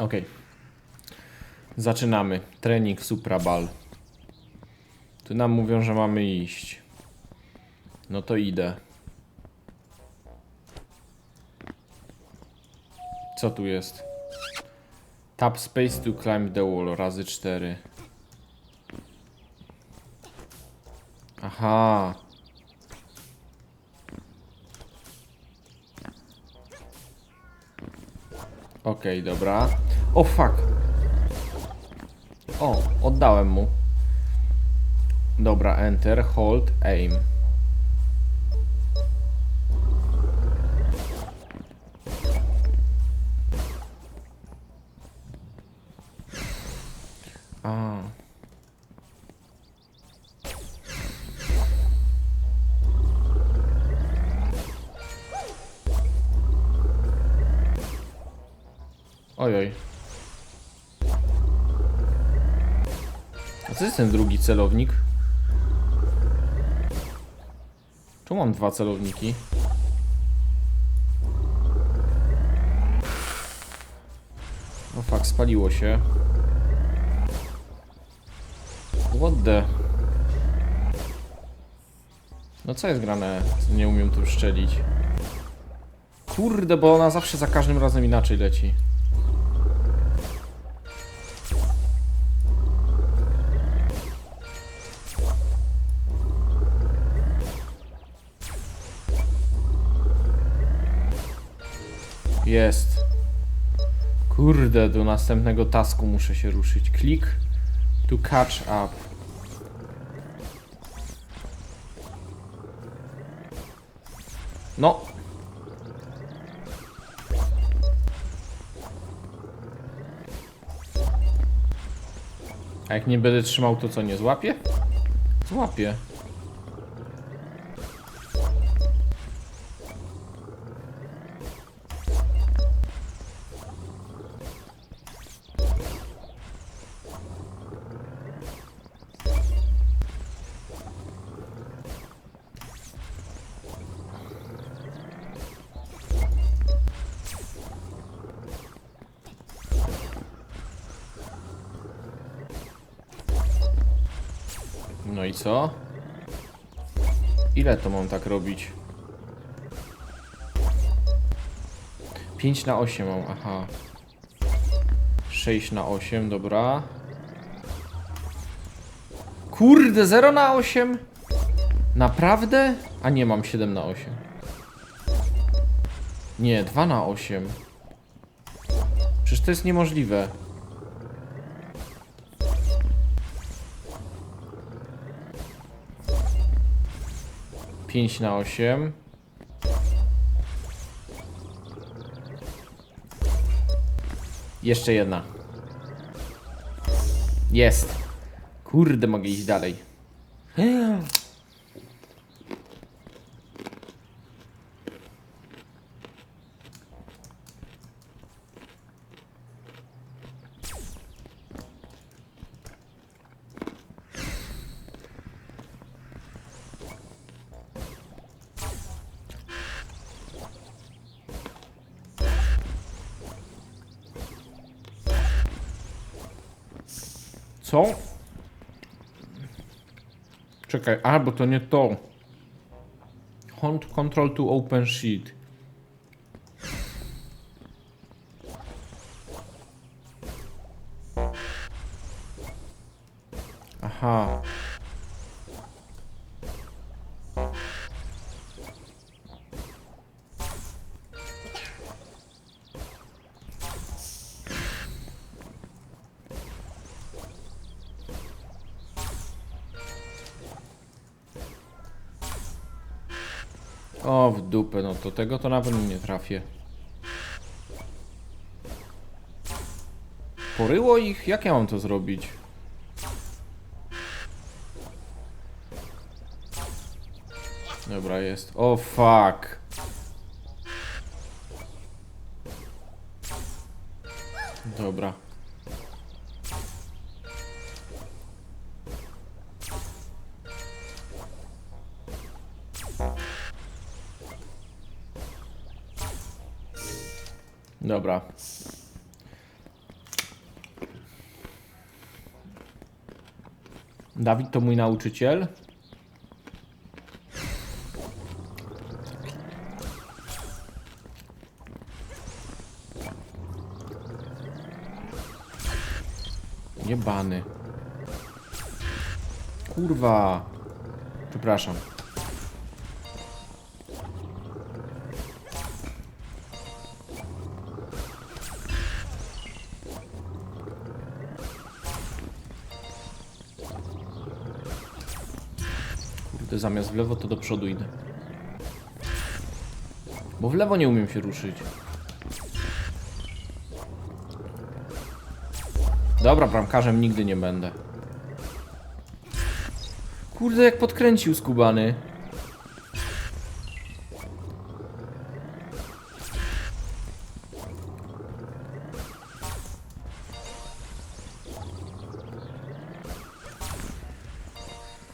Okej. Zaczynamy. Trening Suprabal. Tu nam mówią, że mamy iść. No to idę. Co tu jest? Tap space to climb the wall razy 4. Aha. Okej, dobra. O fuck. O, oddałem mu. Dobra, enter, hold, aim. A. Ojoj. Co jest ten drugi celownik? Tu mam dwa celowniki. O fuck, spaliło się. What the... No co jest grane? Nie umiem tu szczelić. Kurde, bo ona zawsze za każdym razem inaczej leci. Jest. Kurde, do następnego tasku muszę się ruszyć. Klik to catch up. No. A jak nie będę trzymał, to co, nie złapię? Złapię. I co? Ile to mam tak robić? 5 na 8 mam, aha. 6 na 8, dobra. Kurde, 0 na 8? Naprawdę? A nie, mam 7 na 8. Nie, 2 na 8. Przecież to jest niemożliwe. Pięć na osiem. Jeszcze jedna. Jest. Kurde, mogę iść dalej. Co? Czekaj, a bo to nie to. Hunt control to open sheet. Aha. Dupę, no to tego to na pewno nie trafię. Poryło ich? Jak ja mam to zrobić? Dobra, jest. O, fuck. Dobra. Dobra. Dawid to mój nauczyciel. Jebany. Kurwa. Przepraszam. Zamiast w lewo to do przodu idę. Bo w lewo nie umiem się ruszyć. Dobra, bramkarzem nigdy nie będę. Kurde, jak podkręcił skubany.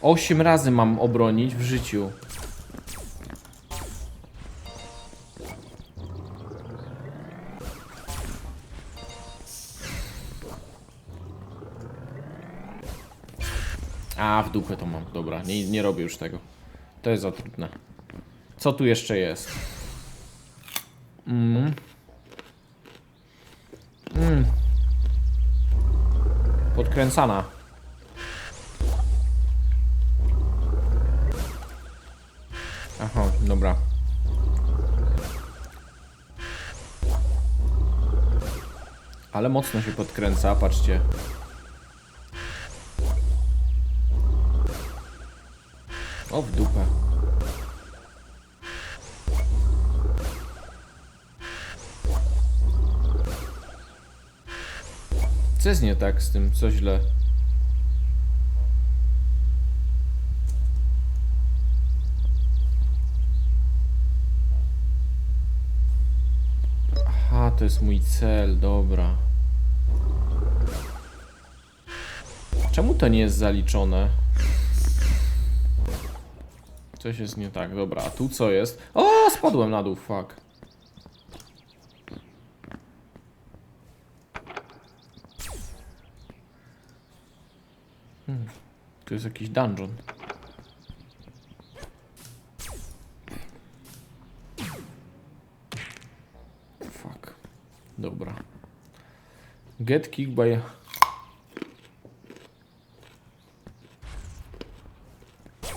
Osiem razy mam obronić w życiu. A, w dupę to mam. Dobra, nie, nie robię już tego. To jest za trudne. Co tu jeszcze jest? Mm. Mm. Podkręcana. Dobra. Ale mocno się podkręca, patrzcie. O w dupę. Co jest nie tak z tym? Co źle? Aha, to jest mój cel, dobra. Czemu to nie jest zaliczone? Coś jest nie tak, dobra, a tu co jest? O, spadłem na dół, fuck. Hmm. Jest jakiś dungeon. Dobra. Get kick by...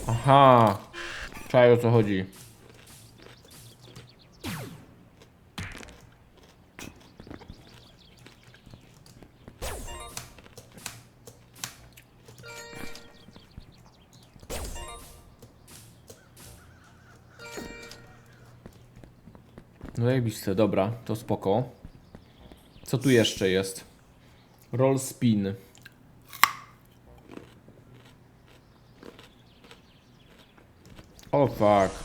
Aha. Czaj o co chodzi. No zajebiste, dobra, to spoko. Co tu jeszcze jest? Roll spin. O fuck.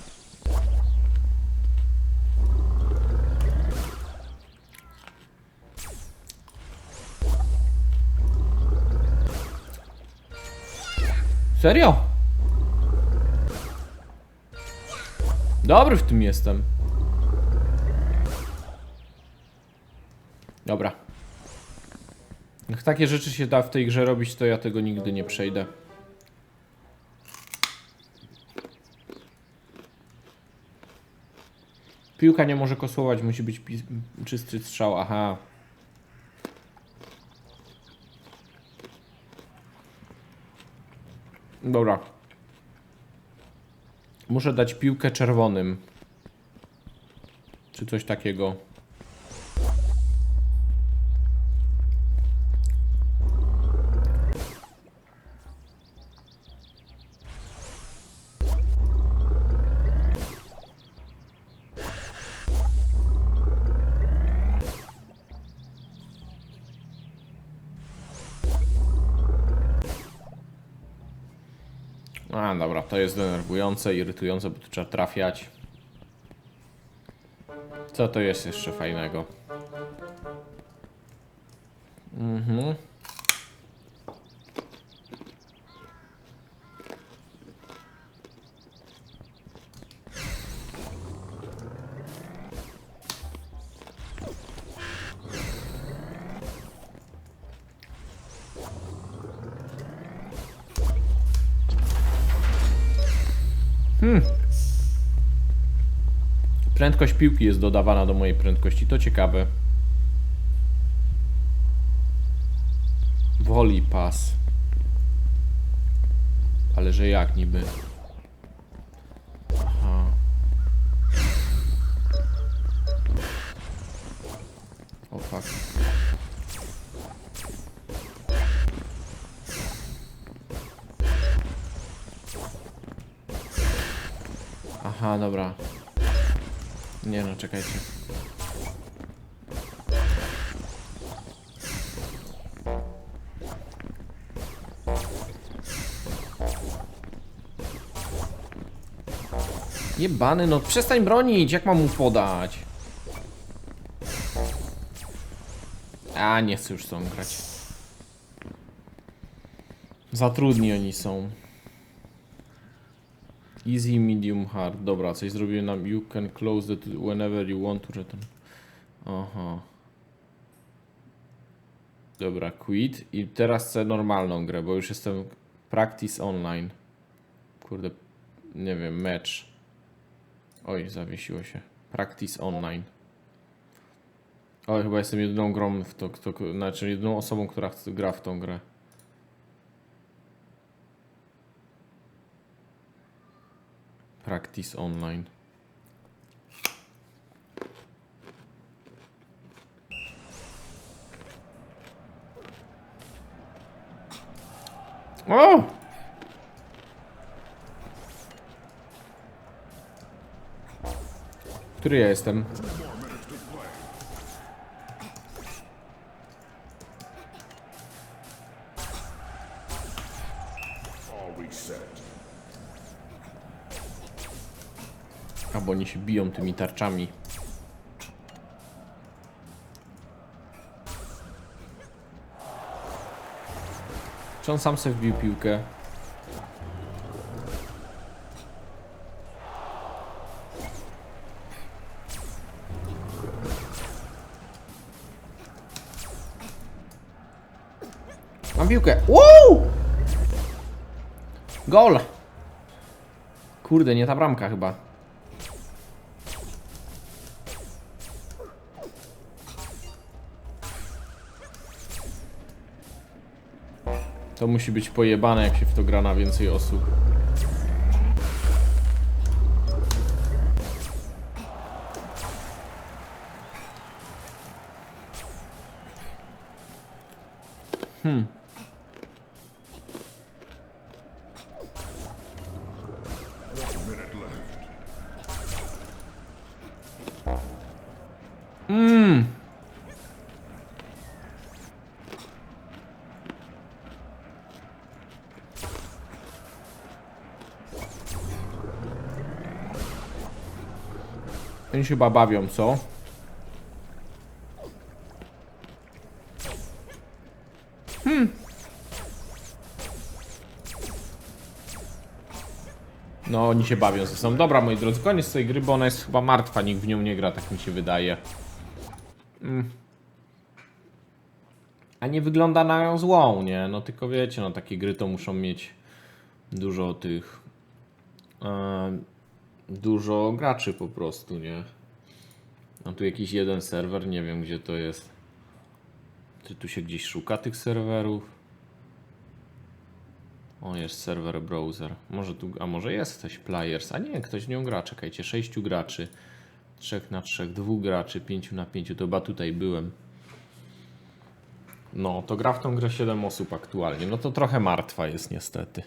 Serio? Dobry w tym jestem. Dobra. Jak takie rzeczy się da w tej grze robić, to ja tego nigdy nie przejdę. Piłka nie może kosłować, musi być czysty strzał. Aha. Dobra. Muszę dać piłkę czerwonym. Czy coś takiego. A, dobra, to jest denerwujące, irytujące, bo tu trzeba trafiać. Co to jest jeszcze fajnego? Mhm. Prędkość piłki jest dodawana do mojej prędkości, to ciekawe. Volley pass. Ale że jak niby? Aha. O fuck. Aha, dobra. Nie no, czekajcie. Jebany, no przestań bronić, jak mam mu podać? A, nie chcę już z tą grać. Oni są. Easy, medium, hard. Dobra, coś zrobiłem nam. You can close it whenever you want to return. Aha. Dobra, quit. I teraz chcę normalną grę, bo już jestem practice online. Kurde, nie wiem, match. Oj, zawiesiło się. Practice online. Oj, chyba jestem jedyną grą w to, kto, znaczy jedyną osobą, która gra w tą grę. Practice online. O! Który ja jestem? A bo oni się biją tymi tarczami. Czy on sam sobie wbił piłkę? Mam piłkę. Woo! Gol! Kurde, nie ta bramka chyba. To musi być pojebane, jak się w to gra na więcej osób. One się chyba bawią, co? No, oni się bawią ze sobą. Dobra, moi drodzy, koniec tej gry, bo ona jest chyba martwa, nikt w nią nie gra, tak mi się wydaje. Mm. A nie wygląda na nią złą, nie? No tylko wiecie, no takie gry to muszą mieć dużo tych... em, dużo graczy po prostu, nie? No tu jakiś jeden serwer, nie wiem gdzie to jest. Czy tu się gdzieś szuka tych serwerów? O, jest serwer browser. Może tu, a może jest ktoś players? A nie, ktoś nią gra. Czekajcie, sześciu graczy. Trzech na trzech, dwóch graczy, pięciu na pięciu. To chyba tutaj byłem. No, to gra w tą grę 7 osób aktualnie. No to trochę martwa jest niestety.